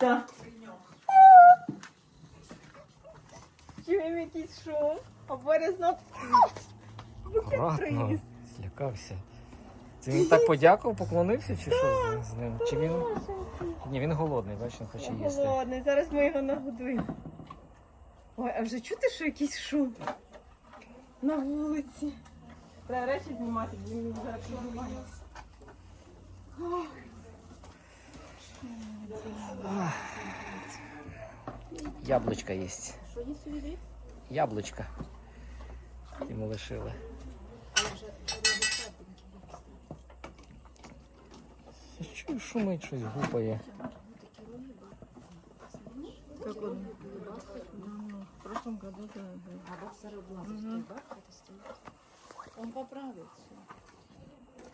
Так. Чуємо якийсь шум. А Боря знов букет Акуратно. приніс. Злякався. Це він так подякував, поклонився, чи що з- з ним? Чи він. Ні, він голодний, бачиш, він хоче їсти. Голодний, зараз ми його нагодуємо. Ой, а вже чути, що якийсь шум на вулиці. Треба речі знімати, бо він зараз знімає. Яблучка Що є? Яблучка. Йому лишили. Чую, шумить щось гупає. Как он? В прошлом году, да. А бархат стоїть. Он поправиться.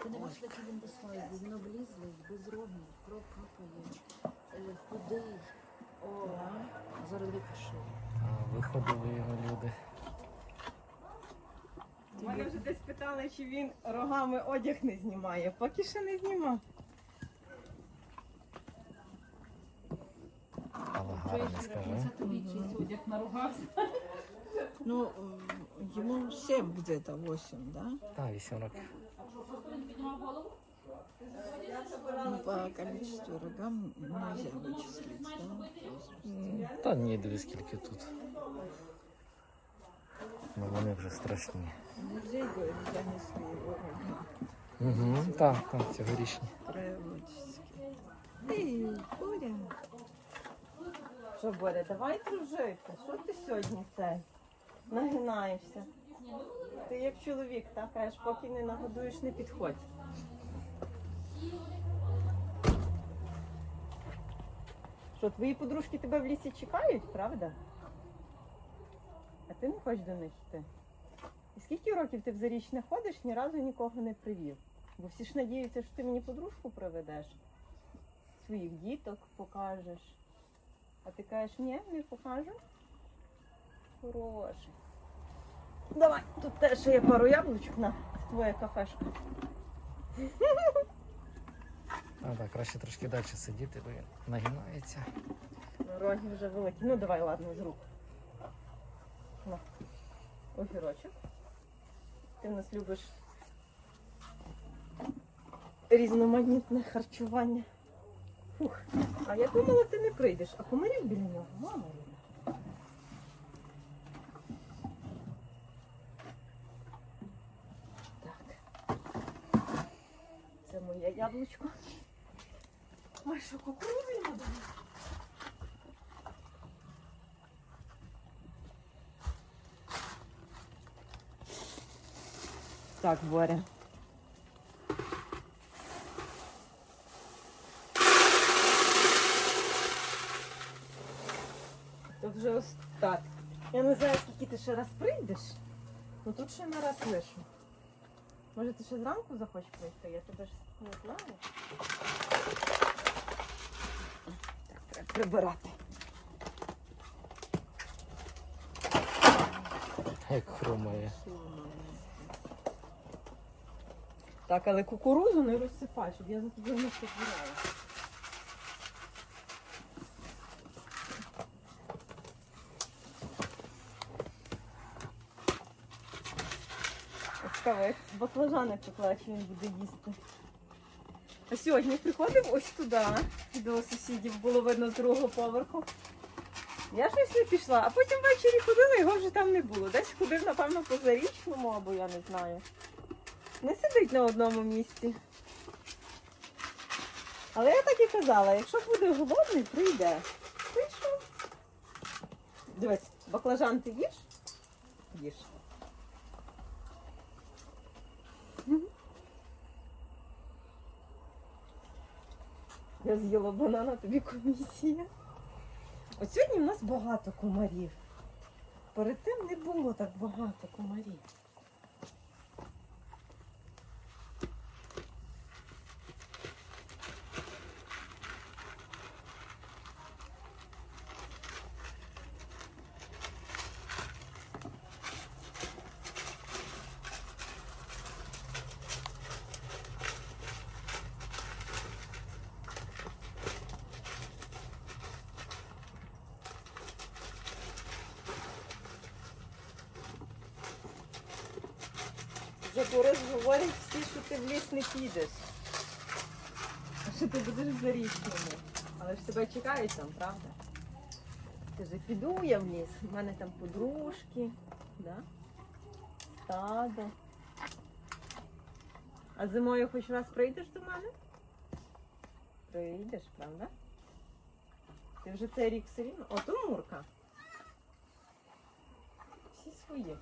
Ти не бачиш, який він безславний, він облізлий, безробний, кров капає, е, худий. О, зараз. А, виходили його люди. Мене вже десь питали, чи він рогами одяг не знімає. Поки що не знімав. Але гарно скажи. одяг. Ну, ему 7 где-то, 8, да? Так, 8 років. Ну, по количеству рогам нельзя вычислить, да? Та ні, дивись, скільки тут. Ну вони вже страшні. Музей, занесли его рога Угу, так, так, цьогорічні. краеведческие. Эй, Боря, Що, Боря, давай дружити. Що ти сьогодні це? Нагинаєшся. Ти як чоловік, так? Кажеш, поки не нагодуєш, не підходь. Що, твої подружки тебе в лісі чекають, правда? А ти не хочеш до них йти? І скільки років ти в заріч не ходиш, ні разу нікого не привів? Бо всі ж надіються, що ти мені подружку приведеш, своїх діток покажеш. А ти кажеш, ні, не покажу. Хороший. Давай, тут теж є пару яблучок на твоя кафешка. А, так, краще трошки далі сидіти, бо він нагинається. Роги вже великі. Ну давай, ладно, з рук. На. Огірочок. Ти в нас любиш різноманітне харчування. Фух. А я думала, ти не прийдеш. А комарів біля нього, мама. рідна. Так. Це моє яблучко. Ой, що кукурудзу надо? Так, Боря. Тут вже ось так. Я не знаю, скільки ти ще раз прийдеш, ну тут ще не раз лишу. Може ти ще зранку захочеш прийти? Я тебе ж не знаю. Так, треба прибирати. Як хромає. Так, але кукурузу не розсипай, щоб я за тебе не збирала. Цікаво, як баклажани пекла, чи він буде їсти. А сьогодні приходив ось туди, до сусідів, було видно з другого поверху. Я щось не пішла, а потім ввечері ходила, його вже там не було. Десь ходив, напевно, по зарічному, або я не знаю. Не сидить на одному місці. Але я так і казала, якщо буде голодний, прийде. Прийшов. Дивись, баклажан ти їш? Їж. Я з'їла банана, тобі комісія. От сьогодні в нас багато комарів. Перед тим не було так багато комарів. За Борис говорять всі, що ти в ліс не підеш. А що ти будеш в зарічному. Але ж тебе чекають там, правда? Каже, піду я в ліс. У мене там подружки, да? стадо. А зимою хоч раз прийдеш до мене? Прийдеш, правда? Ти вже цей рік все рівно. О, то Мурка. Всі свої.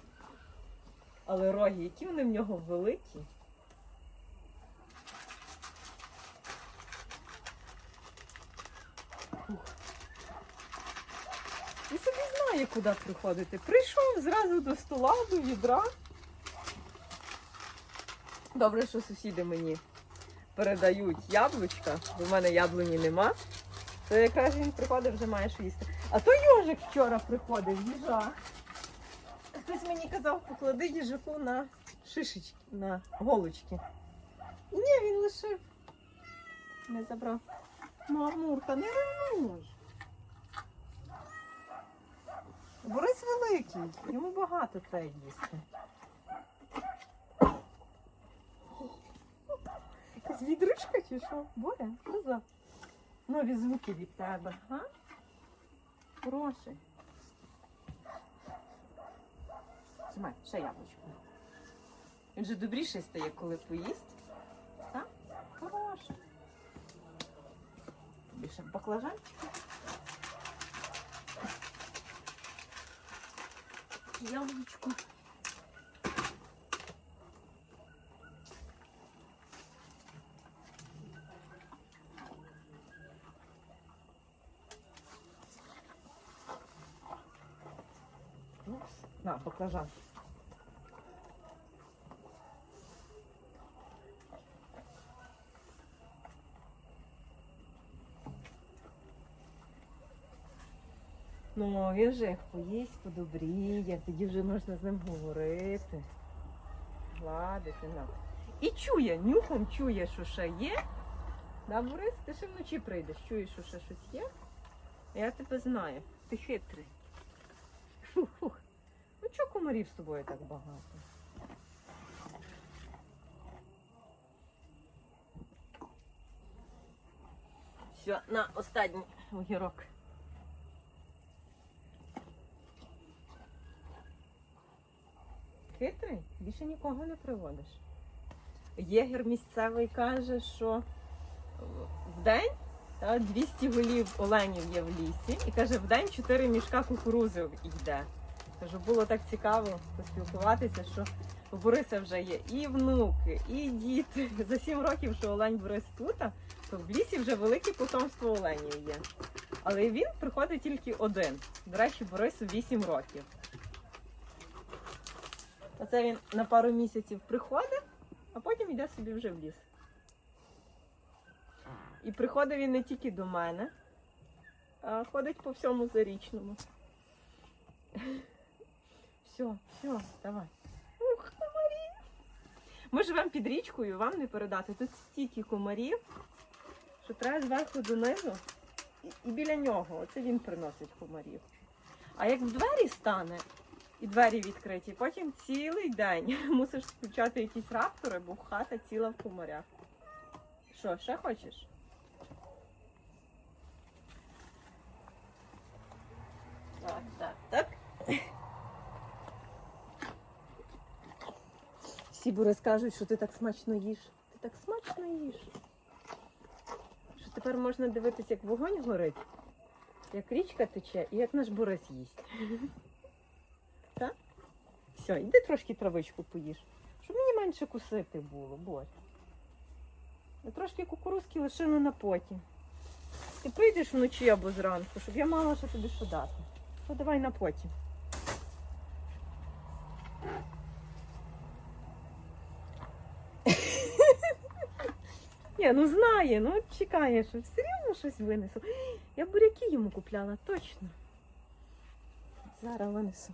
Але роги, які вони в нього великі. Ух. І собі знає, куди приходити. Прийшов зразу до стола, до відра. Добре, що сусіди мені передають яблучка, бо в мене яблуні нема. То якраз він приходить, вже має що їсти. А то йожик вчора приходив, їжа. Хтось мені казав, поклади їжаку на шишечки, на голочки. Ні, він лишив. Не забрав. Мамурка, не ревнуй. Борис великий, йому багато треба їсти. Якась відричка чи що? Боря, що за нові звуки від тебе, га? Хороший. Тримай, ще яблучко. Він же добріший стає, коли поїсть. Так? Хороший. Більше баклажанчики. Яблучко. На, баклажан. Ну, він же як поїсть, подобріє, тоді вже можна з ним говорити, гладити. На. І чує, нюхом чує, що ще є. Да, Борис, ти ще вночі прийдеш, чуєш, що ще щось є. Я тебе знаю, ти хитрий. Фух-фух. Ну чого комарів з тобою так багато? Все, на останній огірок. Хитрий, більше нікого не приводиш. Єгер місцевий каже, що в день та, 200 голів оленів є в лісі, і каже, в день 4 мішка кукурузи йде. Кажу, було так цікаво поспілкуватися, що у Бориса вже є і внуки, і діти. За 7 років, що Олень Борис тут, то в лісі вже велике потомство оленів є. Але він приходить тільки один. До речі, Борису 8 років. Оце він на пару місяців приходить, а потім йде собі вже в ліс. І приходить він не тільки до мене, а ходить по всьому зарічному. Все, все, давай. Ух, комарі. Ми живемо під річкою, вам не передати. Тут стільки комарів, що треба зверху донизу і, і біля нього. Оце він приносить комарів. А як в двері стане і двері відкриті, потім цілий день мусиш включати якісь раптори, бо хата ціла в комарях. Що, ще хочеш? Так, так, так. Всі бури скажуть, що ти так смачно їш. Ти так смачно їш. Що тепер можна дивитися, як вогонь горить, як річка тече і як наш Борис їсть. Все, іди трошки травичку поїж, щоб мені менше кусити було, Борь. Трошки кукурузки лишила на потім. Ти прийдеш вночі або зранку, щоб я мала що тобі що дати. Ну давай на потім. Ні, ну знає, ну чекає, що все рівно щось винесу. Я буряки йому купляла, точно. Зараз винесу.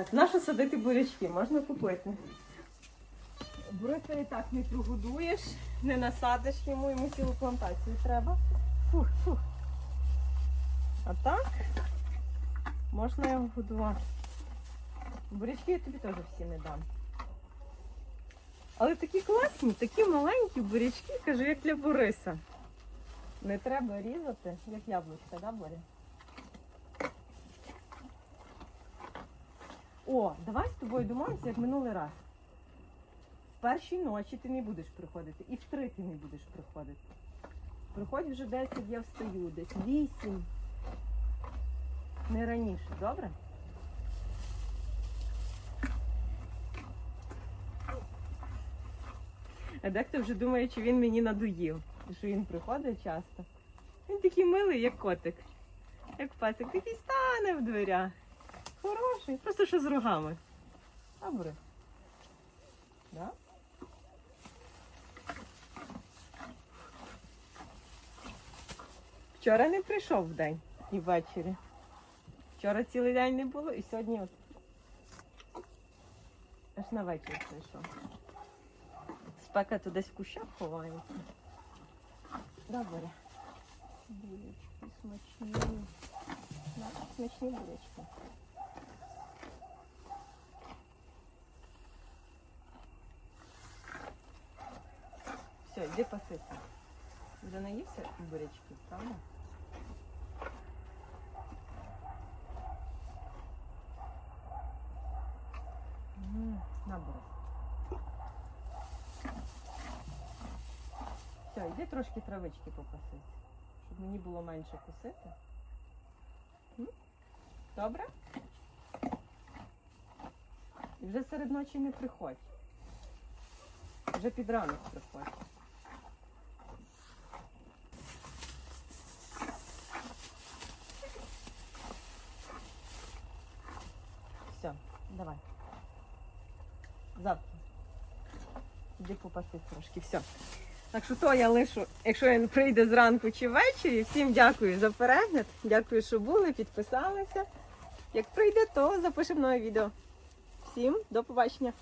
Так, нащо садити бурячки? Можна купити. Бориса і так не прогодуєш, не насадиш йому, йому цілу плантацію треба. Фух, фух. А так можна його годувати. Бурячки я тобі теж всі не дам. Але такі класні, такі маленькі бурячки, кажу, як для Бориса. Не треба різати, як яблучка, да, Боря? О, давай з тобою домовимося, як минулий раз. В першій ночі ти не будеш приходити, і в три ти не будеш приходити. Приходь вже 10, я встаю, десь 8. Не раніше, добре? А дехто вже думає, чи він мені надоїв, що він приходить часто. Він такий милий, як котик, як пасик, такий стане в дверях. Хороший, просто що з рогами. Добре. Да? Вчора не прийшов в день і ввечері. Вчора цілий день не було і сьогодні от аж на вечір прийшов. Спека то десь в кущах ховається. Добре. Бурячки смачні. Смачні бурячки. Все, йди пасися. Вже наївся бурячків, правда? М, На, Борис. Все, йди трошки травички попасись, щоб мені було менше косити. Добре? І вже серед ночі не приходь. Вже під ранок приходь. Все, давай. Завтра. Іди попасись трошки, все. Так що то я лишу, якщо він прийде зранку чи ввечері. Всім дякую за перегляд. Дякую, що були, підписалися. Як прийде, то запишемо нове відео. Всім до побачення.